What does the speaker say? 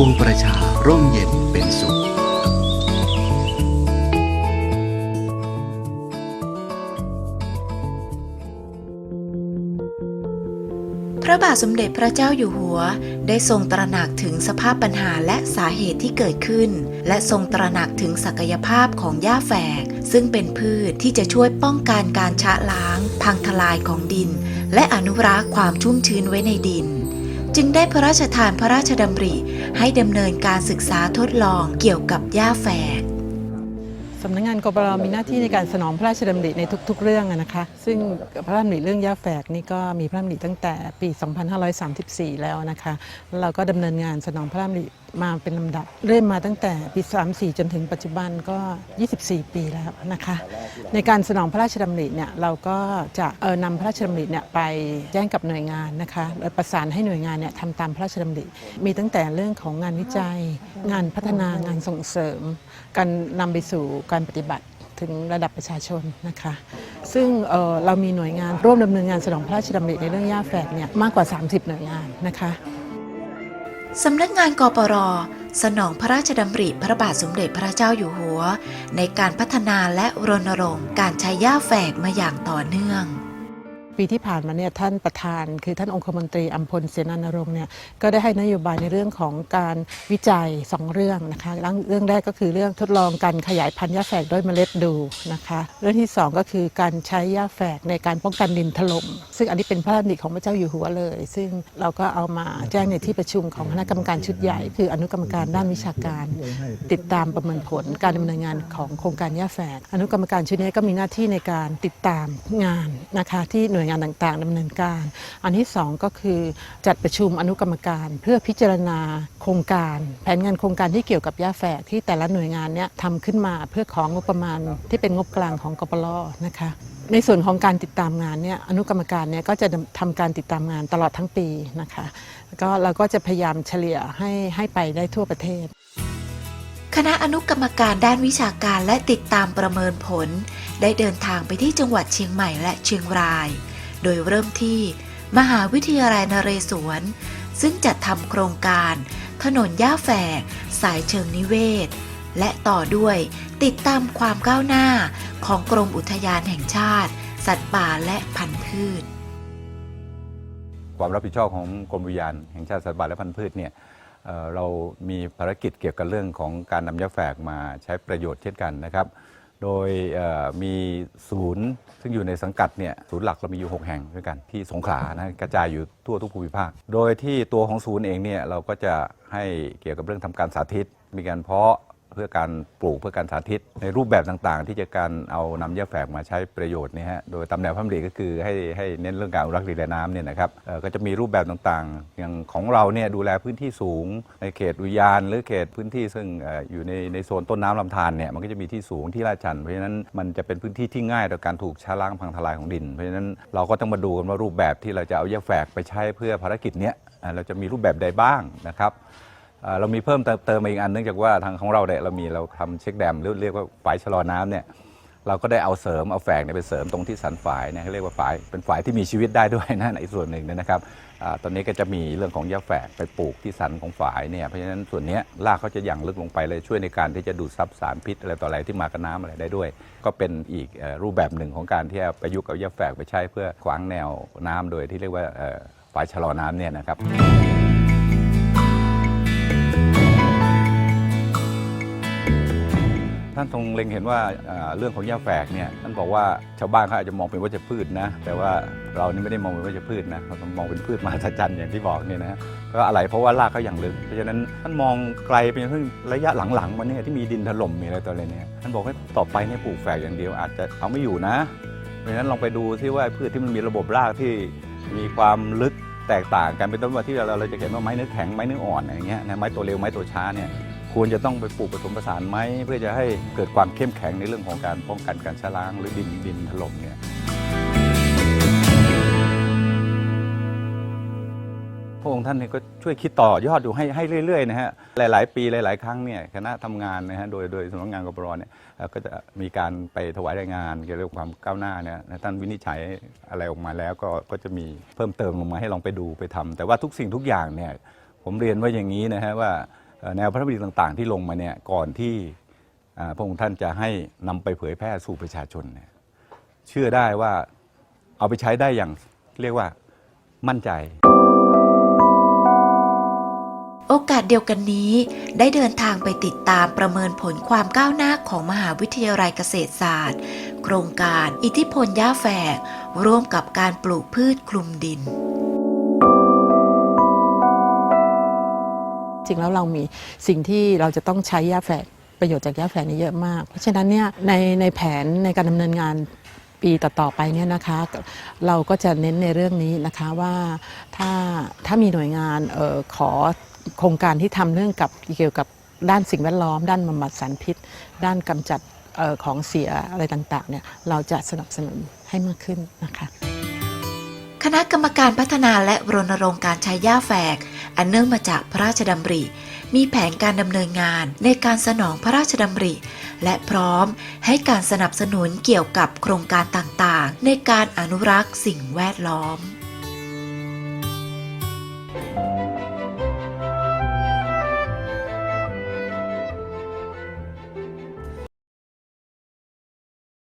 วงประชาร่มเย็นเป็นสุข พระบาทสมเด็จพระเจ้าอยู่หัว ได้ทรงตระหนักถึงสภาพปัญหาและสาเหตุที่เกิดขึ้น และทรงตระหนักถึงศักยภาพของหญ้าแฝก ซึ่งเป็นพืชที่จะช่วยป้องกันการชะล้าง พังทลายของดิน และอนุรักษ์ความชุ่มชื้นไว้ในดิน จึงได้พระราชทานพระราชดำริ ให้ดำเนินการศึกษาทดลองเกี่ยวกับหญ้าแฝกสำนักงานกบรมีหน้าที่ในการสนองพระราชดำริในทุก ๆ เรื่องนะคะ ซึ่งพระราชดำริเรื่องย่าแฝกนี่ก็มีพระราชดำริตั้งแต่ปี 2534 แล้วนะคะ เราก็ดำเนินงานสนองพระราชดำริ มาเป็นลำดับ เริ่มมาตั้งแต่ปี 34 จนถึงปัจจุบันก็ 24 ปีแล้วนะคะ ในการสนองพระราชดำริเนี่ยเราก็จะเออนำพระราชดำริเนี่ยไปแจ้งกับหน่วยงานนะคะโดยประสานให้หน่วยงานเนี่ยทำตามพระราชดำริมีตั้งแต่เรื่องของงานวิจัย งานพัฒนางานส่งเสริม การนำไปสู่การปฏิบัติถึงระดับประชาชนนะคะ ซึ่งเเรามีหน่วยงานร่วมดำเนินงานสนองพระราชดำริในเรื่องย่าแฝกเนี่ยมากกว่า 30 หน่วยงานนะคะ สำนักงานกปร สนองพระราชดำริพระบาทสมเด็จพระเจ้าอยู่หัว ในการพัฒนาและรณรงค์การใช้หญ้าแฝกมาอย่างต่อเนื่อง ปีที่ผ่านมาเนี่ยท่านประธาน คือท่านองคมนตรีอัมพลเสนานรงค์เนี่ยก็ได้ให้นโยบายในเรื่องของการวิจัย 2 เรื่องนะคะเรื่องแรกก็คือเรื่องทดลองการขยายพันธุ์หญ้าแฝกด้วยเมล็ดดูนะคะเรื่องที่ 2 ก็คือการใช้หญ้าแฝกในการป้องกันดินถล่มซึ่งอันนี้เป็นพระราชดิของพระเจ้าอยู่หัวเลย ซึ่งเราก็เอามาแจ้งในที่ประชุมของคณะกรรมการชุดใหญ่ คืออนุกรรมการด้านวิชาการ ติดตามประเมินผลการดำเนินงานของโครงการหญ้าแฝกอนุกรรมการชุดนี้ก็มีหน้าที่ในการติดตามงานนะคะที่หน่วยงานต่างๆดำเนินการ อันที่สองก็คือจัดประชุมอนุกรรมการ เพื่อพิจารณาโครงการ แผนงานโครงการที่เกี่ยวกับหญ้าแฝกที่แต่ละหน่วยงานเนี้ยทำขึ้นมาเพื่อของงบประมาณที่เป็นงบกลางของกปรนะคะในส่วนของการติดตามงานเนี่ยอนุกรรมการเนี่ยก็จะทำการติดตามงานตลอดทั้งปีนะคะก็เราก็จะพยายามเฉลี่ยให้ให้ไปได้ทั่วประเทศ คณะอนุกรรมการด้านวิชาการและติดตามประเมินผล ได้เดินทางไปที่จังหวัดเชียงใหม่และเชียงราย โดยเริ่มที่มหาวิทยาลัยนเรศวร ซึ่งจัดทำโครงการ ถนนย่าแฝก สายเชิงนิเวศ และต่อด้วยติดตามความก้าวหน้าของกรมอุทยานแห่งชาติ สัตว์ป่าและพันธุ์พืช ความรับผิดชอบของกรมอุทยานแห่งชาติสัตว์ป่าและพันธุ์พืชเนี่ยเเรามีภารกิจเกี่ยวกับเรื่องของการนำยาแฝกมาใช้ประโยชน์เช่นกันนะครับ โดยมีศูนย์ซึ่งอยู่ในสังกัดเนี่ยศูนย์หลักเรามีอยู่ 6 แห่งด้วยกันที่สงขลานะกระจายอยู่ทั่วทุกภูมิภาค โดยที่ตัวของศูนย์เองเนี่ยเราก็จะให้เกี่ยวกับเรื่องทำการสาธิต มีการเพาะ เพื่อการปลูกเพื่อการสาธิต ในรูปแบบต่างๆ ที่จะการเอานำหญ้าแฝกมาใช้ประโยชน์นี่ฮะโดยตามแนวพระดำริก็คือให้ให้เน้นเรื่องการอนุรักษ์ดินและน้ำเนี่ยนะครับก็จะมีรูปแบบต่างๆ อย่างของเราเนี่ยดูแลพื้นที่สูง ในเขตอุทยานหรือเขตพื้นที่ซึ่งอยู่ในในโซนต้นน้ำลำธารเนี่ยมันก็จะมีที่สูงที่ลาดชัน เพราะฉะนั้นมันจะเป็นพื้นที่ที่ง่ายต่อการถูกชะล้างพังทลายของดิน เพราะฉะนั้นเราก็ต้องมาดูกันว่ารูปแบบที่เราจะเอาหญ้าแฝกไปใช้เพื่อภารกิจเนี้ยเราจะมีรูปแบบใดบ้างนะครับ เรามีเพิ่มเติมเติมาอีกอันเนื่องจากว่าทางของเราเนี่ยเรามีเราทำเช็คแดมหรือเรียกว่าฝายชะลอน้ำเนี่ยเราก็ได้เอาเสริมเอาแฝกเนี่ยไปเสริมตรงที่สันฝายเนี่ยเขาเรียกว่าฝายเป็นฝายที่มีชีวิตได้ด้วยนะในส่วนหนึ่งนะครับอตอนนี้ก็จะมีเรื่องของหญ้าแฝกไปปลูกที่สันของฝายเนี่ยเพราะฉะนั้นส่วนนี้รากเขาจะยังลึกลงไปเลยช่วยในการที่จะดูดซับสารพิษอะไรต่ออะไรที่มากับน้ำอะไรได้ด้วย ก็เป็นอีกอรูปแบบหนึ่งของการที่ประยุกต์เอาหญ้าแฝกไปใช้เพื่อขวางแนวน้ำโดยที่เรียกว่าฝายชะลอน้ำเนี่ยนะครับ ท่านทรงเล็งเห็นว่าเรื่องของหญ้าแฝกเนี่ยท่านบอกว่าชาวบ้านเขาอาจจะมองเป็นวัชพืชนะแต่ว่าเรานี่ไม่ได้มองเป็นวัชพืชนะเรามองเป็นพืชมหัศจรรย์อย่างที่บอกเนี่ยนะก็อะไรเพราะว่ารากเขาอย่างลึกเพราะฉะนั้นท่านมองไกลไปจนถึงระยะหลังๆมาเนี่ยที่มีดินถล่มมีอะไรต่ออะไรเนี่ยท่านบอกว่าต่อไปเนี่ยปลูกแฝกอย่างเดียวอาจจะเอาไม่อยู่นะเพราะฉะนั้นลองไปดูที่ว่าพืชที่มันมีระบบรากที่มีความลึกแตกต่างกันเป็นต้นว่าที่เราเราจะเห็นว่าไม้เนื้อแข็งไม้เนื้ออ่อนอะไรอย่างเงี้ยนะไม้ตัวเร็วไม้ตัวช้าเนี่ย ควรจะต้องไปปลูกผสมผสานไหมเพื่อจะให้เกิดความเข้มแข็งในเรื่องของการป้องกันการชะล้างหรือดินดินถล่มเนี่ยพระองค์ท่านก็ช่วยคิดต่อยอดอยู่ให้ให้เรื่อยๆนะฮะหลาย ๆ ปีหลาย ๆ ครั้งเนี่ยคณะทำงานนะฮะโดยโดยสำนักงานกปรเนี่ยก็จะมีการไปถวายรายงานเกี่ยวกับความก้าวหน้าเนี่ยท่านวินิจฉัยอะไรออกมาแล้วก็ก็จะมีเพิ่มเติมลงมาให้ลองไปดูไปทำแต่ว่าทุกสิ่งทุกอย่างเนี่ยผมเรียนว่าอย่างนี้นะฮะว่า แนวพระราชบัญญัติต่าง ๆ ที่ลงมาเนี่ยก่อนที่พระองค์ท่านจะให้นำไปเผยแพร่สู่ประชาชนเนี่ยเชื่อได้ว่าเอาไปใช้ได้อย่างเรียกว่ามั่นใจ โอกาสเดียวกันนี้ ได้เดินทางไปติดตามประเมินผลความก้าวหน้าของมหาวิทยาลัยเกษตรศาสตร์ โครงการอิทธิพลย่าแฝกร่วมกับการปลูกพืชคลุมดิน จริงแล้วเรามีสิ่งที่เราจะต้องใช้ยาแฝกประโยชน์จากยาแฝกนี่เยอะมาก เพราะฉะนั้นเนี่ยในในแผนในการดำเนินงานปีต่อๆไปเนี่ยนะคะเราก็จะเน้นในเรื่องนี้นะคะว่าถ้าถ้ามีหน่วยงานเออขอโครงการที่ทำเรื่องกับเกี่ยวกับด้านสิ่งแวดล้อม ด้านบำบัดสารพิษ ด้านกำจัดออของเสียอะไรต่างๆเนี่ยเราจะสนับสนุนให้มากขึ้นนะคะ คณะกรรมการพัฒนาและรณรงค์การใช้หญ้าแฝก อันเนื่องมาจากพระราชดำริ มีแผนการดำเนินงานในการสนองพระราชดำริ และพร้อมให้การสนับสนุนเกี่ยวกับโครงการต่างๆ ในการอนุรักษ์สิ่งแวดล้อม